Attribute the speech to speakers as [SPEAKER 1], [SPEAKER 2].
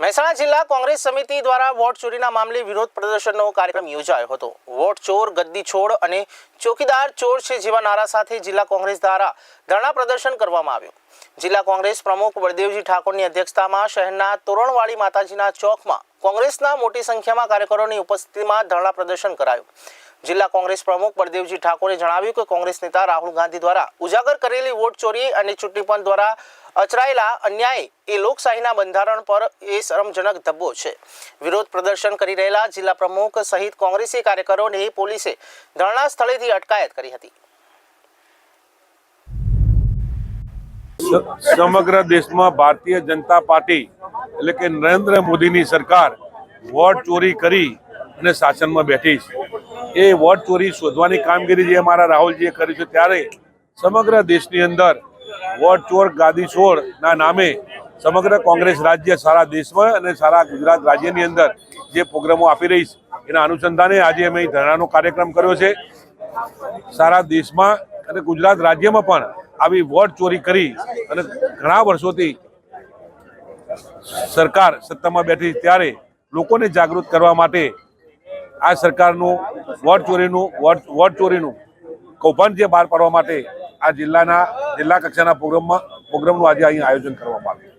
[SPEAKER 1] મહેસાણા જિલ્લા કોંગ્રેસ સમિતિ દ્વારા વોટ ચોરીના મામલે વિરોધ પ્રદર્શનનો કાર્યક્રમ યોજાયો હતો. વોટ ચોર, ગદ્દી છોડ અને ચોકીદાર ચોર છે જેવા નારા સાથે જિલ્લા કોંગ્રેસ દ્વારા ધરણા પ્રદર્શન કરવામાં આવ્યું. જિલ્લા કોંગ્રેસ પ્રમુખ બળદેવજી ઠાકોરની અધ્યક્ષતામાં શહેરના તોરણવાડી માતાજીના ચોકમાં કોંગ્રેસના મોટી સંખ્યામાં કાર્યકરોની ઉપસ્થિતિમાં ધરણા પ્રદર્શન કરાયું. જિલ્લા કોંગ્રેસ પ્રમુખ બળદેવજી ઠાકોરે જણાવ્યું કે કોંગ્રેસ નેતા રાહુલ ગાંધી દ્વારા ઉજાગર કરેલી વોટ ચોરી અને ચૂંટણી પંચ દ્વારા અચરાયેલા અન્યાય એ લોકશાહીના બંધારણ પર એ શરમજનક ધબ્બો છે. વિરોધ પ્રદર્શન કરી રહેલા જિલ્લા પ્રમુખ સહિત કોંગ્રેસી કાર્યકરોને પોલીસે ધરણા સ્થળેથી અટકાયત કરી હતી.
[SPEAKER 2] સમગ્ર દેશમાં ભારતીય જનતા પાર્ટી એટલે કે નરેન્દ્ર મોદીની સરકાર વોટ ચોરી કરી અને શાસનમાં બેઠી છે. એ વોટ ચોરી શોધવાની કામગીરી જે અમારા રાહુલજીએ કરી છે ત્યારે સમગ્ર દેશની અંદર વોટ, ચોર, ગાદી છોડના નામે સમગ્ર કોંગ્રેસ રાજ્ય સારા દેશમાં અને સારા ગુજરાત રાજ્યની અંદર જે પ્રોગ્રામો આપી રહી છે, એના અનુસંધાને આજે અમે ધરણાનો કાર્યક્રમ કર્યો છે. સારા દેશમાં અને ગુજરાત રાજ્યમાં પણ આવી વોટ ચોરી કરી અને ઘણા વર્ષોથી સરકાર સત્તામાં બેઠી ત્યારે લોકોને જાગૃત કરવા માટે આ સરકારનું વોટ ચોરીનું, વોટ વોટ ચોરીનું કૌભાંડ જે બહાર પાડવા માટે આ જિલ્લાના જિલ્લા કક્ષાના પ્રોગ્રામમાં પ્રોગ્રામનું આજે અહીં આયોજન કરવામાં આવ્યું